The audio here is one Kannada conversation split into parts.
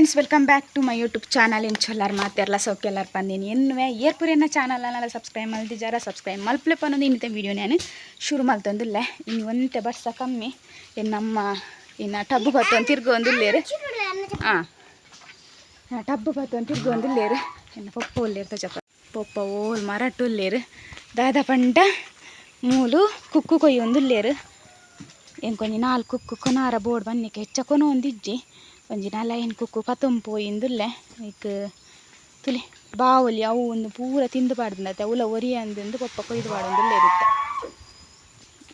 Friends welcome back to my YouTube channel ಇನ್ ಚೊಲ್ಲಾರ್ ಮಾತೆಲ್ಲ ಸೌಖ್ಯ ಬಂದೀನಿ. ಎನ್ನುವೆ ಏರ್ಪುರಿನ ಚಾನಲ್ನೆಲ್ಲ ಸಬ್ಸ್ಕ್ರೈಬ್ ಮಲ್ದಿಜಾರ ಸಬ್ಸ್ಕ್ರೈಬ್ ಮಲ್ಪ್ಲೆಪ್ಪ ಅನ್ನೋದು ಇನ್ನಿತೆ ವೀಡಿಯೋ ನಾನು ಶುರು ಮಾಡ್ತಂದಿಲ್ಲೆ. ಇನ್ನು ಒಂತೆ ಬರ್ಸ ಕಮ್ಮಿ. ಇನ್ನು ನಮ್ಮ ಇನ್ನು ಟಬ್ಬು ಬತ್ತು ಅಂತ ತಿರ್ಗು ಒಂದಿಲ್ಲೇರು. ಹಾಂ ಟಬ್ಬು ಬತ್ತು ಅಂತ ತಿರ್ಗು ಇನ್ನು ಪಪ್ಪ ಒಲ್ಲೇರು ಚಪ್ಪ. ಪಪ್ಪ ಓಲ್ ಮರಟ್ಟು ಒಲ್ಲೇರು ದಾದ ಪಂಡ, ಮೂಲು, ಕುಕ್ಕು ಕೊಯ್ಯಿ ಒಂದಿಲ್ಲೇರು ಕೊನೆ, ನಾಲ್ಕು ಕುಕ್ಕು ಕೊನಾರ ಬೋರ್ಡ್ ಬನ್ನಿಕ್ಕೆ ಹೆಚ್ಚಕೊನ ಒಂದಿಜ್ಜಿ. ಒಂಜಿ ನಲೈನ್ ಕುಕ್ಕು ಕತೊಂಪು ಇಂದುಲ್ಲೆ ಐಕ್ ತುಲಿ ಬಾವಲಿ ಅವು ಒಂದು ಪೂರ ತಿಂದು ಪಾಡ್ದಂತೆ ಅವಲ ಒರಿ ಅಂದಿಂದು ಪಪ್ಪ ಕೊಯ್ದು ಪಾಡೊಂದುಲ್ಲೆ ಇರುತ್ತೆ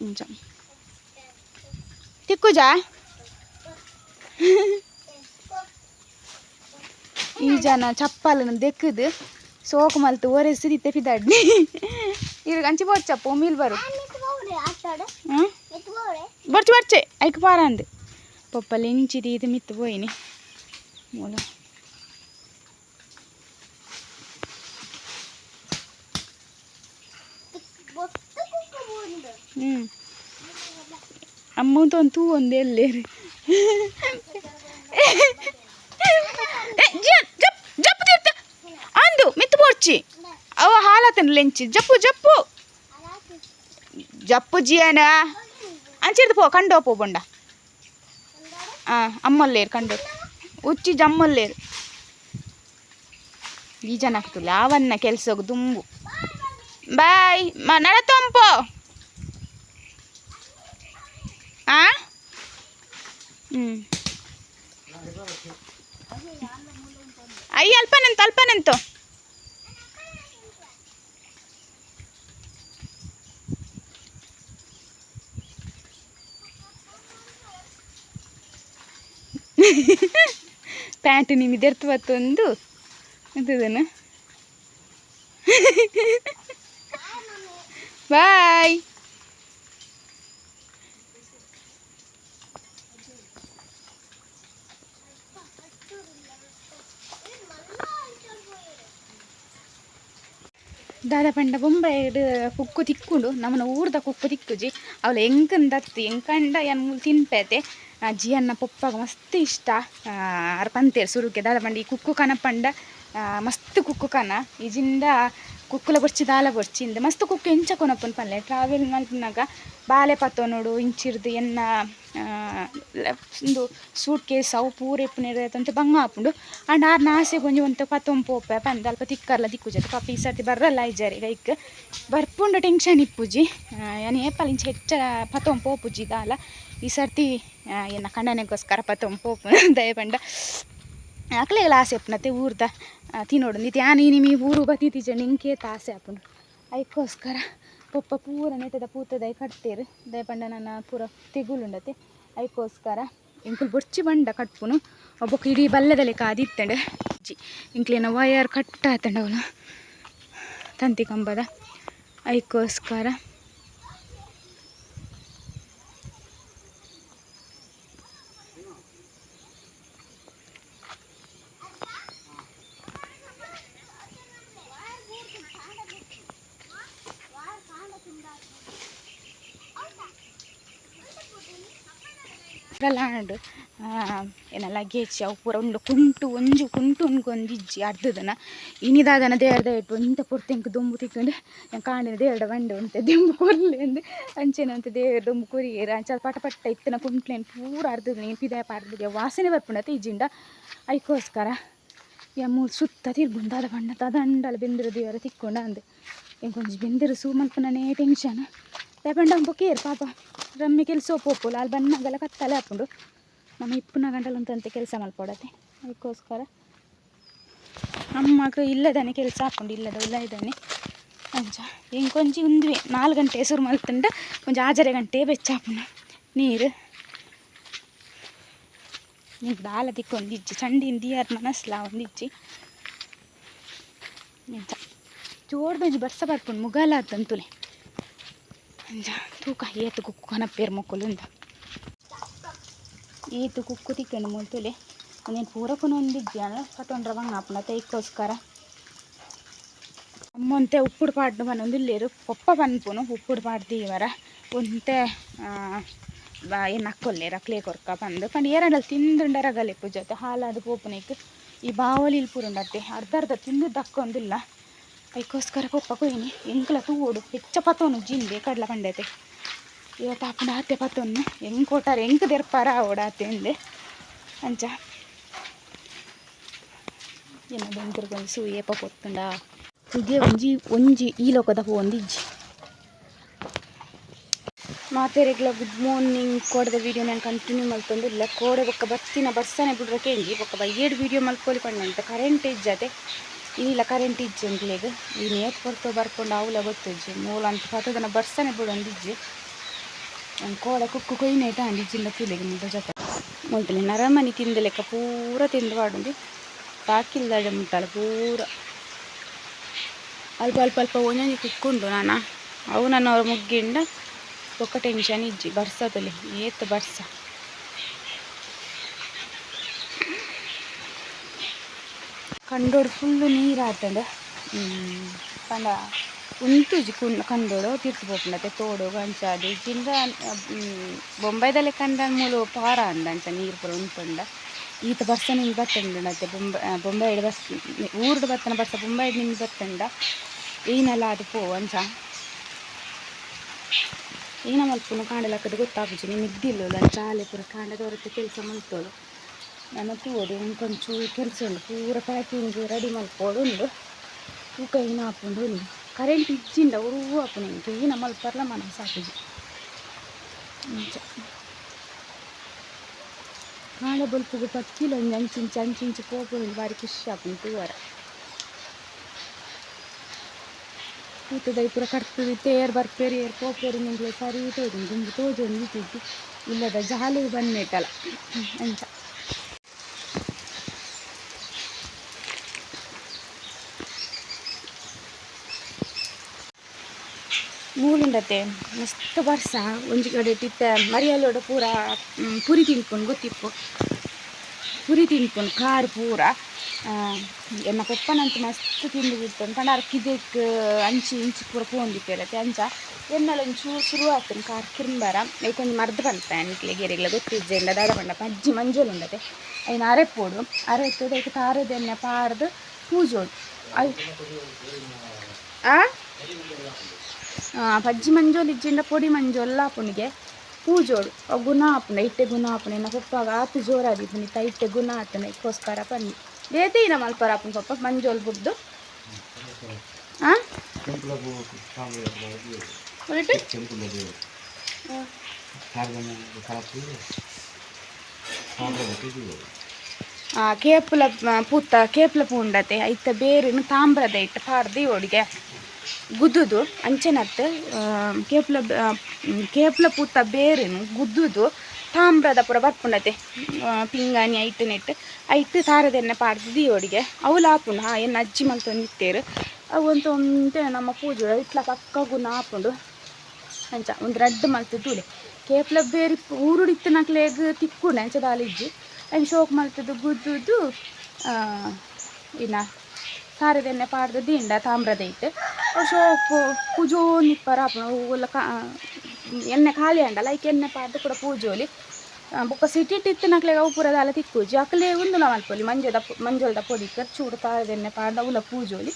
ಇಂಚ ತಿಕ್ಕುಜಾ ಈ ಜನ ಚಪ್ಪಲನ್ನು ದೆಕ್ಕದು ಸೋಕು ಮಲ್ತು ಒರೆಸಿ ದಿತ್ತೆ ಪಿದಾಡ್ನಿ ಇರ್ ಅಂಚಿ ಬೋಡ್ಚಪ್ಪ ಮೀಲ್ ಬರು ಹ್ಞೂ ಬರ್ಚು ಬರ್ಚೆ ಐಕ್ ಪಾರ పప్పలించి తీతి మిత్తిపోయినాయి మూల అమ్మతో తూ వందేళ్ళు లేరు జప్పు తీర్త అందు మిత్తిపోర్చి అవ హాలతను లెంచి జప్పు జప్పు జప్పు జియనా అని చేతిపో కండో పోబొండా ಜಪ್ಪು ಜಿಯನ ಅಂಚಿರ್ದು ಪೋ ಕಂಡೋ ಪೋ ಬೊಂಡ అమ్మలేరు కండు ఉచ్చి జమ్మలేరు ಈ ಜನ ಆಗ್ತಿಲ್ಲ ಅವನ್ನ ಕೆಲ್ಸಕ್ಕೆ ದುಂಬು ಬಾಯ್ ಮ ನಡತೊಂಪು ಆ ಹ್ಞೂ ಅಯ್ಯ ಅಲ್ಪನಂತ ಅಲ್ಪನಂತು ಪ್ಯಾಂಟ್ ನಿಮ್ಮಿದೆರ್ತು ಬತ್ತೊಂದು ಅಂತದನ ಬಾಯ್. ದಾದ ಪಂಡ ಬೊಂಬೈಡ್ ಕುಕ್ಕು ತಿಕ್ಕುಂಡು ನಮ್ಮನ ಊರ್ದ ಕುಕ್ಕು ತಿಕ್ಕುಜಿ. ಅವಳು ಎಂಕಂದತ್ತಿ ಎಂಕಂಡ ಎನ್ ತಿನ್ಪೇತೆ? ಜಿಯನ್ನ ಪೊಪ್ಪಗ ಮಸ್ತ್ ಇಷ್ಟ. ಅರ್ ಪಂತೇರು ಸುರುಕೆ ದಾದ ಪಂಡ ಈ ಕುಕ್ಕು ಕನ ಪಂಡ ಮಸ್ತ್ ಕುಕ್ಕು ಕನ ಇಜಿಂದ ಕುಕ್ಕುಲ ಬೊರ್ಚಿ ದಾಲ ಬೊರ್ಚಿಂದ ಮಸ್ತ್ ಕುಕ್ಕು ಎಂಚ ಕೊನಪ್ಪನ ಪಲ್ಲೆ ಟ್ರಾವೆಲ್ ಮಲ್ಪನಾಗ ಬಾಲೆ ಪತ್ತೋನೋಡು ಇಂಚಿರ್ದು ಎನ್ನ ಒಂದು ಸೂಟ್ ಕೇಸ್ ಅವು ಪೂರೆ ಎಪ್ಪುನಿರದಂತೆ ಬಂಗ ಹಾಪುಂಡು. ಅಂಡ್ ಆರ್ ನಾಸೆ ಗೊಂಜಿ ಒಂತ ಪತ್ತೊಂದು ಪೋಪೆ ಪಂದ ಅಲ್ಪ ತಿಕ್ಕರ್ಲ ದಿಕ್ಕುಜತೆ ಪಾಪ ಈ ಸರ್ತಿ ಬರಲ್ಲ ಗೈಕ್. ಬರ್ಪುಂಡು ಟೆನ್ಷನ್ ಇಪ್ಪುಜಿ. ಏನು ಏಪಲ್ ಇಂಚ ಹೆಚ್ಚ ಪತ್ತೊಂದು ಪೋಪುಜಿ ದಾಲ ಈ ಸರ್ತಿ ಏನು ಕಣ್ಣನೆಗೋಸ್ಕರ ಪತ್ತೊಂದು ಪೋಪು ದಯ ಪಂಡ. ಅಕ್ಲೆಗಳ ಆಸೆ ಅಪ್ಪನತ್ತೆ ಊರ್ದ. ತಿನ್ನೋಡು ನಿತ್ಯ ನೀ ನಿಮಗೆ ಊರು ಬತ್ತಿತೀಜ ನಿಂಕೇತ ಆಸೆ ಅಪ್ಪನು ಐಕೋಸ್ಕರ ಪಪ್ಪ ಪೂರ ನೆಟ್ಟದ ಪೂತದೈ ಕಟ್ತೇರು. ದಯಪಂಡ ನನ್ನ ಪೂರ ತಿಗುಲುಂಡತೆ. ಐಕೋಸ್ಕರ ಇಂಕುಲ್ ಬುಡ್ಚಿ ಬಂಡ ಕಟ್ಪುನು. ಒಬ್ಬಕ್ಕೆ ಇಡೀ ಬಲ್ಲದಲ್ಲಿ ಕಾದಿತ್ತಂಡೆ. ಜಿ ಇಂಕ್ಲಿನ ವಯರ್ ಕಟ್ಟ ತಂಡವನು ತಂತಿ ಕಂಬದ. ಅದಕ್ಕೋಸ್ಕರ ಲಾಂಡ್ ಏನ ಲಗೇಜ್ ಅವು ಪೂರ ಉಂಡು ಕುಂಟು ಒಂಜು ಕುಂಟು ಉನ್ಕೊಂದಿಜ್ಜಿ ಅರ್ಧದನ. ಇನಿದಾದನ ದೇರ್ದ ಇಟ್ಟು ಒಂತ ಪುರ್ತೆಂಕ್ ದುಂಬು ತಿಕ್ಕೊಂಡು ಕಾಣಿನ ದೇವರ ಬಂಡೆ ಉಂಟೆ, ದಿಂಬು ಕೊರ್ಲಿ ಅಂದು ಅಂಚೆನ ಅಂತ ದೇವರ ದುಂಬು ಕೊರಿಯೇರು, ಅಂಚ ಪಟ ಪಟ್ಟ ಇತ್ತನ ಕುಂಟ್ಲೇನು ಪೂರ ಅರ್ಧದ ನೀನು ಪಿದಾಯ ಪಾರ್ದಿಗೆ ವಾಸನೆ ಬರ್ಪುಂಡತೆ ಇಜ್ಜಿಂಡ ಅದಕ್ಕೋಸ್ಕರ ಎಮ್ಮು ಸುತ್ತ ತಿರ್ಗುಂದಾದ ಬಣ್ಣ ತದಂಡಲ ಬೆಂದಿರು ದೇವರ ತಿಕ್ಕೊಂಡ ಅಂದೆ. ಇಂಕೊಂಚ ಬೆಂದಿರು ಸೂ ಮಲ್ಪನೇ ಟೆನ್ಷನ್ ಲೇಪಂಡ ಕೇರ್ ಪಾಪ. ರಮ್ಮಿ ಕೆಲಸ ಪೋಪು ಅಲ್ಲಿ ಬಣ್ಣಗೆಲ್ಲ ಕತ್ತಲೆ ಹಾಕೊಂಡು ನಮ್ಮ ಇಪ್ಪುನ ಗಂಟಲು ಅಂತಂತೆ ಕೆಲಸ ಮಲ್ಪಡತ್ತೆ ಅದಕ್ಕೋಸ್ಕರ ಅಮ್ಮಗ ಇಲ್ಲದಾನೆ ಕೆಲಸ ಹಾಕೊಂಡು ಇಲ್ಲದ ಇಲ್ಲ ಇದ್ದಾನೆ ಇಂಕೊಂಚಿ ಉಂದ್ವಿ. ನಾಲ್ಕು ಗಂಟೆ ಹೆಸರು ಮಲ್ತಂಡ ಕೊಂಚ ಆಜರೆ ಗಂಟೆ ಬೆಚ್ಚಾಪುನ ನೀರು. ನೀರು ಬಾಲ ತಿಕ್ಕೊಂದಿಜ್ಜಿ ಚಂಡಿ ದಿಯಾರ್ ಮನಸ್ಲ ಒಂದಿಜ್ಜಿ ಎಂಚ ಜೋರ್ದಂಜಿ ಬರ್ಸ ಬರ್ಪುಂಡು ಮುಗಾಲ ಆತಂತುಲೆ ತೂಕ ಏತು ಕುಕ್ಕು ಕನಪೇರು ಮೊಕ್ಕಲುಂದ ಏತು ಕುಕ್ಕು ತಿಕ್ಕಂಡು ಮೊಲ್ತುಲೆ నేను పూరకు నొందిద్దాను పట్టొండ్ర వంగ తైకోస్కర ಅಮ್ಮಂತೆ ಉಪ್ಪುಡು ಪಾಡ್ದು ಮನೊಂದು ಇಲ್ಲೇರು ಪಪ್ಪ ಪನ್ಪುನು ಉಪ್ಪುಡು ಪಾಡ್ದು ಇವರ ಒಂತೆ ಏನು ಹಾಕ್ಕೊಲ್ಲೇರ ಕ್ಲೇ ಕೊರ್ಕ ಬಂದು ಪಂಡ ಎರಡಲ್ಲಿ ತಿಂದುಂಡರಗಲೆ ಪೂಜತೆ ಹಾಲಾದ ಪೋಪುನೇಕ್ ಈ ಬಾವಲಿ ಪೂರುಂಡತ್ತೆ ಅರ್ಧ ಅರ್ಧ ತಿಂದು ದಕ್ಕೊಂದಿಲ್ಲ ಅದಕ್ಕೋಸ್ಕರ ಪಪ್ಪ ಕೊಯ್ನಿ. ಎಂಕ್ಲ ತೂಡು ಹೆಚ್ಚ ಪತ್ತವನು ಜಿಂದೆ ಕಡ್ಲ ಪಂಡೈತೆ. ಇವತ್ತು ಹಾಕೊಂಡು ಆತೆ ಪತ್ತವನ್ನು ಹೆಂಗೆ ಕೊಟ್ಟಾರೆ ಹೆಂಗೆ ತೆರ್ಪಾರ ಓಡಾತೆ ಅಂದೆ. ಅಂಚ. ಏನ ಸೂ ಏಪ ಕೊತ್ತುಂಡ. ಇದೇ ಒಂಜಿ ಒಂಜಿ ಈ ಲೋಕದ ಹೂ ಒಂದು ಇಜ್ಜಿ ಮಾತೆರೆಗ್ಲ ಗುಡ್ ಮಾರ್ನಿಂಗ್. ಕೋಡದ ವೀಡಿಯೋ ನಾನು ಕಂಟಿನ್ಯೂ ಮಲ್ತೊಂದು ಇಲ್ಲ. ಕೋಡೆ ಬೊಕ್ಕ ಬತ್ತಿನ ಬರ್ಸನೆ ಬಿಡ್ರೆ ಕೇಂಜಿ ಬೊಕ್ಕ ಬೈಯೇಡು ವೀಡಿಯೋ ಮಲ್ಕೊಳ್ಳಿ ಪಂಡ ಕರೆಂಟ್ ಇಜ್ಜತೆ. ಇಲ್ಲ ಕರೆಂಟ್ ಇಜ್ಜೆ ಅಂಕ್ಲೆಗ್ ಈ ನೇತ್ ಕೊಡ್ತೋ ಬರ್ಕೊಂಡು ಅವಲ ಗೊತ್ತಿಜ್ಜಿ ಮೂಲ ಅಂತ ಪತ್ತದನ ಬರ್ಸನೆ ಬಿಡೊಂದು ಒಂದು ಕೋಡೆ ಕುಕ್ಕು ಕೊಯ್ನೇಟ ಅಂಡಿ ಇಜ್ಜಿಂದ ತುಲೆಗೆ ಮುಂದೆ ಜೊತೆ. ಮುಂಟಲೆ ನರಮನಿ ತಿಂದ ಲೆಕ್ಕ ಪೂರ ತಿಂದು ಬಾಡುಂಡು. ಬಾಕಿಲ್ದಾಡೆ ಮುಟ್ಟಲ್ಲ ಪೂರ. ಅಲ್ಪ ಅಲ್ಪ ಅಲ್ಪ ಒಂದೊಂದು ಕುಕ್ಕೊಂಡು ನಾನು. ಅವು ನನ್ನವ್ರ ಮುಗ್ಗಿಂಡ ಒಕ್ಕ ಟೆನ್ಷನ್ ಇಜ್ಜಿ. ಬರ್ಸದಲ್ಲಿ ಏತ್ ಬರ್ಸ. ಕಂಡೋಡು ಫುಲ್ಲು ನೀರು ಆತಂಡ ಪಂಡ ಉಂತುಜಿ ಕುಂಡ ಕಂಡೋಡು ತಿರ್ತು ಪೋಪುಂಡತೆ ತೋಡು ಗಂಚಾದು ಜಿಂದ ಬೊಂಬೈದಲ್ಲಿ ಕಂಡ ಮೂಲು ಪಾರ ಅಂದಂಚ ನೀರು ಪೂರ ಉಂತುಂಡ ಈತ ಬರ್ಸ ನಿಮ್ಗೆ ಬತ್ತಂಡತೆ ಬೊಂಬೈ ಬೊಂಬೈ ಬಸ್, ಊರ್ದು ಬತ್ತನ ಬರ್ಸ ಬೊಂಬೈ ನಿಮ್ಗೆ ಬತ್ತಂಡ. ಏನಲ್ಲ ಅದು ಪೋ ಅಂಚ ಏನ ಮಲ್ಪುನು ಕಾಂಡಲಕ್ಕದು ಗೊತ್ತಾಗುಜಿ ನಿಮ್ಗೆ ಇದ್ದಿಲ್ಲ ಚಾಲೆ ಪೂರ ಕಾಂಡದವರತ್ತೆ ಕೆಲಸ ಮಲ್ತೋಳು ನನ್ನ ತೂಡು ಇಂಕೊಂಚೂರು ಕೆಲಸ ಉಂಡು ಪೂರ ಪ್ಯಾಕಿಂಗ್ ರೆಡಿ ಮಲ್ಪೋಡು ಉಂಡು ತೂಕ ಏನ ಹಾಕೊಂಡು ಉಂಡು ಕರೆಂಟ್ ಇಜ್ಜಿಂಡ ಉರು ಹಾಪುನು ಇಂಕ ಏನ ಮಲ್ಪರ್ಲ ಮನ ಸಾಕುಜಿ ಅಂಚ ಕಾಂಡ ಬಲ್ಪುಗು ಪಕ್ಕಿಲ ಒಂಜಿ ಅಂಚಿಂಚಿ ಅಂಚಿಂಚಿ ಪೋಪುನು ಬಾರಿ ಖುಷಿ ಆಪುಂಡು ತೂವರ ಕೂತದ ಪೂರ ಕರ್ತದೆ ತೇರ್ ಬರ್ಪೇರಿ ಏರ್ ಪೋಪೇರಿ ನಿಂಗೆ ಸರಿ ತೋಜು ಗುಂಬು ತೋಜು ನಿಂತಿದ್ದು ಇಲ್ಲದ ಜಾಲಿ ಬಂದ್ಮೇಟಲ್ಲ ಅಂಚ ಮೂಲುಂಡತೆ ಮಸ್ತ್ ಬರ್ಸ ಒಂಜಿ ಕಡೆ ತಿತ್ತ ಮರಿಯಲ್ಲೋಡ ಪೂರ ಮ್, ಪುರಿ ತಿನ್ಕೊಂಡು ಗೊತ್ತಿಪ್ಪು ಪುರಿ ತಿನ್ಕೊಂಡು ಕಾರು ಪೂರ ಆ, ಎನ್ನ ಪಪ್ಪನಂತ ಮಸ್ತ್ ತಿಂದು ಬಿಡ್ತಾನೆ ಪಂಡ ಕಿದೆಕ್ ಅಂಚಿ ಇಂಚಿ ಪೂರ ಪೋಂದಿಪ್ಪೇರತ್ತೆ ಅಂಚ ಎನ್ನಲ ಒಂಚೂರು ಶುರು ಆಗ್ತಾನೆ ಕಾರ್ ಕಿರ್ಂಬರ ಐಕೊಂದು ಮರ್ದು ಬಂತ ಅನ್ಕ್ಲೆ ಗೆರೆಗ್ಲ ಗೊತ್ತಿಜ್ಜೆಂಡ ದಾದ ಪಂಡ ಪಜ್ಜಿ ಮಂಜೋಲು ಉಂಡತೆ ಐನ ಅರೆಪ್ಪೋಡು ಅರೆತ್ತದ ಐಕೆ ತಾರದೆಣ್ಣೆ ಪಾರ್ದು ಪೂಜೋಡು ಐ ಆ ಆ, ಮಂಜೋಲ್ ಇಜ್ಜಿಂಡ ಪೊಡಿ ಮಂಜೋಲ್ಲ ಆಪುನಿಗೆ ಪೂಜೋಡು ಗುಣ ಆಪುನ ಇಟ್ಟೆ ಗುಣ ಆಪುಂಡ ಇನ್ನ ಪಪ್ಪಾಗ ಆತು ಜೋರಾದಿ ಪುನಿತ ಇಟ್ಟೆ ಗುಣ ಆತನ ಇಕ್ಕೋಸ್ಕರ ಬನ್ನಿ. ದೇತಿನ ಮಲ್ಪರ ಆಪುನ್ ಪಪ್ಪ ಮಂಜೋಲ್ ಹೊರಟು ಆ, ಕೇಪುಲ ಪೂತ ಕೇಪುಲ ಪೂಂಡತೆ ಐತ ಬೇರಿನ ತಾಮ್ರದ ಇಟ್ಟು ಪಾರ್ದಿ ಇವಳಿಗೆ ಗುದ್ದುದು ಅಂಚೆನತ್ತು ಕೇಪ್ಲ ಕೇಪ್ಲ ಪೂತ ಬೇರೆನು ಗುದ್ದುದು ತಾಮ್ರದ ಪೂರ ಬರ್ಪುಂಡತೆ ಆ, ಪಿಂಗಾಣಿ ಐಟ್ ನೆಟ್ ಐಟ್ ತಾರದೆನ್ನ ಪಾಡ್ದು ದೀವಡಿಗೆ ಅವು ಲಾಪುಂಡು ಹಾ ಏನು ಅಜ್ಜಿ ಮಲ್ತೊಂದು ಇತ್ತೇರು. ಅವು ಅಂತ ಒಂತೆ ನಮ್ಮ ಪೂಜೆ ಇಟ್ಲ ಪಕ್ಕಗು ನಾಪುಂಡು ಅಂಚ ಒಂದು ರಡ್ಡ್ ಮಲ್ತು ತೂಲೆ ಕೇಪ್ಲ ಬೇರೆ ಊರುಡಿತ್ತು ನಕ್ಲೇಗ ತಿಕ್ಕುಂಡು ಅಂಚ ದಾಲಿಜ್ಜಿ. ಅಂಚ ಶೋಕ್ ಮಲ್ತದ್ದು ಗುದ್ದುದು ಇನ್ನ ಸಾರದೆಣ್ಣೆ ಪಾಡ್ದು ದಿಂಡ ತಾಮ್ರದ ಇಟ್ಟು ಶೋಕ್ ಪೂಜೋ ನಿಪ್ಪರ ಒಲ್ಲ ಕಾ, ಎಣ್ಣೆ ಖಾಲಿ ಅಂಡಲ್ಲ ಐಕೆ ಎಣ್ಣೆ ಪಾಡ್ದು ಕೂಡ ಪೂಜೋಲಿ ಬೊಕ್ಕ ಸಿಟಿಟ್ಟಿತ್ತು ನಕ್ಲೆಗ್ ಅವು ಪೂರ ದಾಲ ತಿಕ್ಕುಜಿ ಅಕ್ಲೆ ಒಂದು ಮಲ್ಪೊಲಿ ಮಂಜದ ಮಂಜೋಲ್ದ ಪೊಡಿ ಚೂಡು ತಾರದೆಣ್ಣೆ ಪಾಡ್ದು ಅವಲ ಪೂಜೋಲಿ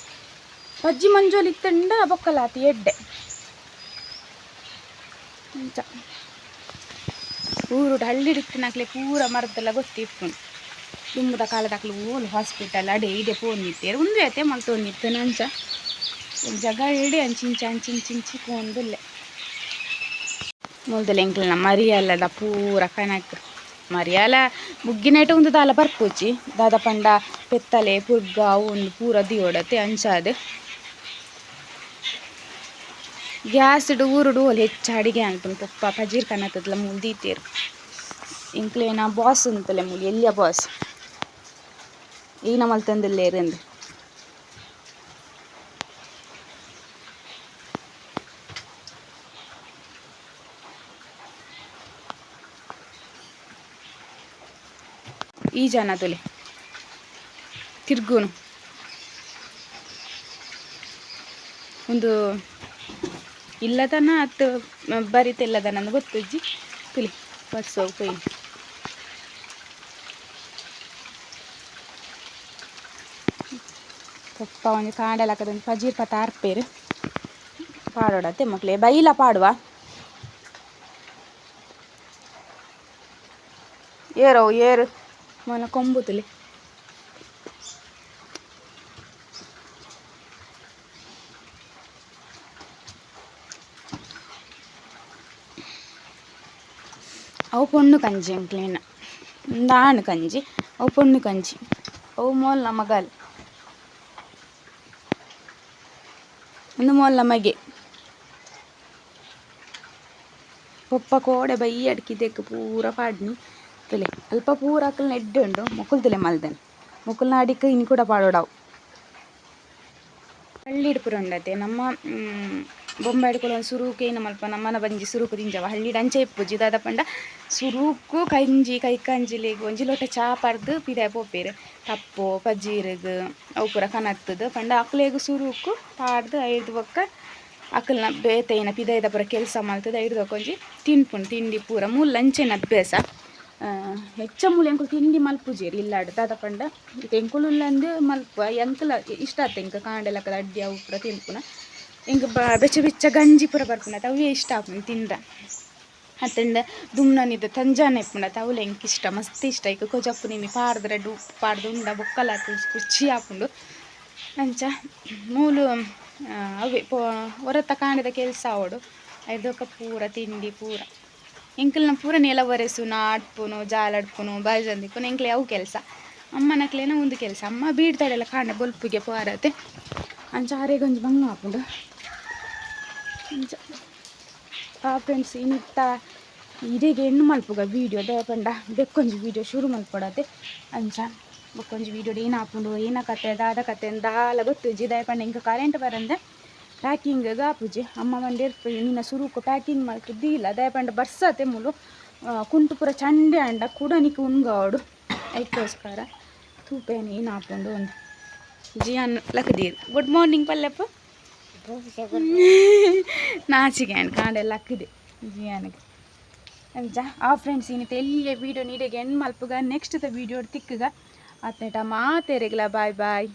ಸಜ್ಜಿ ಮಂಜೋಲಿ ಇತ್ತಂಡ ಬೊಕ್ಕಲಾತಿ ಎಡ್ಡೆ. ಅಂಚ ಊರುಡು ಹಳ್ಳಿಡಿತ್ತಿನಾಕ್ಲೆ ಪೂರ ಮರದೆಲ್ಲ ಗೊತ್ತಿಪ್ಪುಂಡು ದುಂಬುದ ಕಾಲದಾಕ್ಲು ಓಲ್ ಹಾಸ್ಪಿಟಲ್ ಅಡೆ ಇಡೆ ಪೋನಿತ್ತೇರು ಒಂದು ಐತೆ ಮಲ್ತೊಂದಿತ್ತು ನಂಚ. ಜಗ ಇಡಿ ಅಂಚಿಂಚ ಅಂಚಿಂಚಿಂಚಿ ಪೋಂದುಲ್ಲೆ ಮೊದಲು ಎಂಕ್ಲನ ಮರಿಯಲ್ಲದ ಪೂರ ಕಣಕ್ ಮರಿಯಾಲ ಮುಗ್ಗಿನೈಟ ಒಂದು ದಾಲ ಬರ್ಪುಜಿ ದಾದ ಪಂಡ ಪೆತ್ತಲೆ, ಪುರ್ಗ ಒಂದು ಪೂರ ದಿಯೋಡತೆ, ಅಂಚಾದೆ. ಗ್ಯಾಸ್ ಇಡು ಊರುಡು ಅಲ್ಲಿ ಹೆಚ್ಚು ಅಡಿಗೆ ಅನ್ಪುನು ಪಪ್ಪ ಪಜೀರ್ ಕನ್ನತ್ತದಲ್ಲ ಮೂಲ್ ಇಂಕ್ಲೇನ ಬಾಸ್ ಅಂತಲೆ ಮೂಲಿ, ಎಲ್ಲಿಯ ಬಾಸ್? ಈನ ತಂದಿಲ್ಲೇ ಅಂದು ಈ ಜನ ತುಲೆ. ತಿರ್ಗುನು. ಒಂದು ಇಲ್ಲದನ ಅತ್ತು ಬರಿತಿಲ್ಲದನ ಗೊತ್ತಜ್ಜಿ? ತುಲಿ ಬರ್ಸೋಗಿ ಪೈ ಪಪ್ಪ ಒಂದು ಕಾಂಡಲಕ್ಕದೊಂದು ಪಜೀರ್ ಪತ್ತ ಆರ್ಪೇರು. ಪಾಡೋಡತ್ತೆ ಮಕ್ಕಳೇ ಬೈಲ ಪಾಡುವ. ಏರೋ, ಏರು. ಮನ ಕೊಂಬುತಲಿ ಅವು ಪೊಣ್ಣು ಕಂಜಿ ಅಂಕ್ಲೇನ ದಾಣು ಕಂಜಿ ಅವು ಪೊಣ್ಣು ಕಂಜಿ ಅವು ಮೋಲ್ ಮಗಲ್ ಒಂದು ಮೋಲ್ಲ ಮಗೆ ಪಪ್ಪ ಕೋಡೆ ಬೈ ಅಡ್ಕಿದ್ದೆಕ್ ಪೂರ ಪಾಡ್ನಿ ತಲೆ ಅಲ್ಪ ಪೂರ ಅಕ್ಕಲ್ನ ಎಡ್ಡೆ ಉಂಡು ಮೊಕ್ಕಲ್ ತಲೆ ಮಲ್ದನ್ ಮೊಕ್ಕಲ್ನ ಅಡಿಕ ಇನ್ನು ಕೂಡ ಪಾಡೋಡಾವು ಹಳ್ಳಿಡ್ ಪುರ ಉಂಡತೆ ನಮ್ಮ ಬೊಂಬೆ ಹಿಡ್ಕೊಳ್ಳೋ ಸುರುಕೆ ಏನು ಮಲ್ಪ ನಮ್ಮನ ಬಂಜಿ ಸುರುಕು ತಿಂಜವ ಹಳ್ಳಿ ಅಂಚೆ ಇಪ್ಪುಜಿ ದಾದ ಪಂಡ ಸುರುಕು ಕಂಜಿ ಕೈ ಕಂಜಿಲೆಗ್ ಒಂಜಿ ಲೋಟ ಚಾ ಪರ್ದು ಪಿದೆ ಪೋಪೇರು ತಪ್ಪು ಪಜ್ಜೀರಗ್ ಅವು ಪೂರ ಕನತ್ತದು ಪಂಡ ಅಕ್ಲೆಗ್ ಸುರುಕು ಪಾಡ್ದು ಐದು ಬೊಕ್ಕ ಅಕ್ಕಲ್ನ ಬೇತೆಯಿನ ಪಿದೈದ ಪೂರ ಕೆಲಸ ಮಲ್ತದ ಐದು ಒಂಜಿ ತಿನ್ಪುಂಡು ತಿಂಡಿ ಪೂರ ಮೂಲ ಅಂಚೆನ ಅಭ್ಯಾಸ ಹೆಚ್ಚ ಎಂಕುಲು ತಿಂಡಿ ಮಲ್ಪುಜೇರಿ ಇಲ್ಲಾಡ್ ದಾದ ಪಂಡ ಎಂಕುಲುಲ್ಲಂದು ಮಲ್ಪ ಎಂಕಲ ಇಷ್ಟ ಆತ ಎಂಕ ಕಾಂಡೆಲಕ್ಕದ ಅಡ್ಡಿ ಅವು ಪೂರ ತಿನ್ಪುನ. ಎಂಕ್ ಬೆಚ್ಚ ಬೆಚ್ಚ ಗಂಜಿ ಪೂರ ಬರ್ಪುನ ಅವೇ ಇಷ್ಟ ಆಪುನ ತಿಂದ ಅತ್ತಂಡ ದುಮ್ನನಿದ ತಂಜಾನೆ ಇಪ್ಪುಂಡ ತವುಲೆ ಎಂಕ್ ಇಷ್ಟ, ಮಸ್ತ್ ಇಷ್ಟ. ಈಗ ಕೊಜಪ್ಪು ನಿಮಿ ಪಾಡ್ದು ರೆಡ್ ಉಪ್ಪು ಪಾಡ್ದು ಉಂಡ, ಬೊಕ್ಕಲ ರುಚಿ ಆಪುಂಡು ಅಂಚ ಮೂಲು ಅವೇ ಪೋ ಹೊರತ ಕಾಂಡದ ಕೆಲಸ ಅವಡು ಐದೊಕ್ಕ ಪೂರ ತಿಂಡಿ ಪೂರ. ಎಂಕಲ್ನ ಪೂರ ನೆಲ ಒರೆಸುನ ಆಡ್ಪುನು ಜಾಲಡ್ಪುನು ಬಾಜಂದಿಪ್ಪುನು ಎಂಕ್ಲೆ ಅವು ಕೆಲಸ. ಅಮ್ಮನಕ್ಲೇನ ಒಂದು ಕೆಲಸ. ಅಮ್ಮ ಬೀಡ್ತಾಳೆಲ್ಲ ಕಾಂಡ ಬೊಲ್ಪುಗೆ ಪಾರತೆ ಅಂಚ ಆರೆಗೊಂಜಿ ಬಂಗ ಆಪುಂಡು. ಅಂಚ ಆ ಫ್ರೆಂಡ್ಸ್ ಇನ್ನಿತ್ತ ಇದೀಗ ಹೆಣ್ಣು ಮಲ್ಪುಗ ವೀಡಿಯೋ ದಯಪಂಡ ಬೆಕ್ಕೊಂಜಿ ವೀಡಿಯೋ ಶುರು ಮಲ್ಪಡತೆ ಅಂಚ ಬೊಕ್ಕೊಂಜಿ ವೀಡಿಯೋ ಏನು ಹಾಕೊಂಡು ಏನ ಕತೆ, ದಾದ ಕತೆ, ದಾಲ ಗೊತ್ತುಜಿ ದಯಪಂಡ ಇಂಕ ಕರೆಂಟ್ ಬರಂದೆ. ಪ್ಯಾಕಿಂಗ್ ಗಾಪುಜಿ ಅಮ್ಮ ಮಂಡಿ ನಿನ್ನ ಸುರುಕು ಪ್ಯಾಕಿಂಗ್ ಮಲ್ಪುದ್ದಿಲ್ಲ ದಯಪಂಡ ಬರ್ಸತೆ ಮುಲು ಕುಂಟು ಪೂರ ಚಂಡೆ ಅಂಡ ಕುಡನಿಕ್ ಉಣ್ಗಾವಡು ಅದಕ್ಕೋಸ್ಕರ ತೂಪೇನು ಏನು ಹಾಕೊಂಡು ಒಂದು ಜಿಯಾನ್ ಲಕ್ಕದೀರ್ ಗುಡ್ ಮಾರ್ನಿಂಗ್ ಪಲ್ಲಪ್ಪ. ನಾಚಿಕೆ ಅಂಡ್ ಕಾಂಡೆಲ್ಲ ಲಕ್ಕದೆ ಜಿಯಾನಿಗೆ. ಅಂಜಾ ಆ ಫ್ರೆಂಡ್ಸ್ ಏನಿತ್ತು ಎಲ್ಲಿಯ ವೀಡಿಯೋ ನೀಡಿಗೆ ಹೆಣ್ಣು ಮಲ್ಪುಗ ನೆಕ್ಸ್ಟ್ ವೀಡಿಯೋ ತಿಕ್ಕಗ. ಅತ್ನೇಟ ಮಾತೇರೆಗ್ಲ ಬಾಯ್ ಬಾಯ್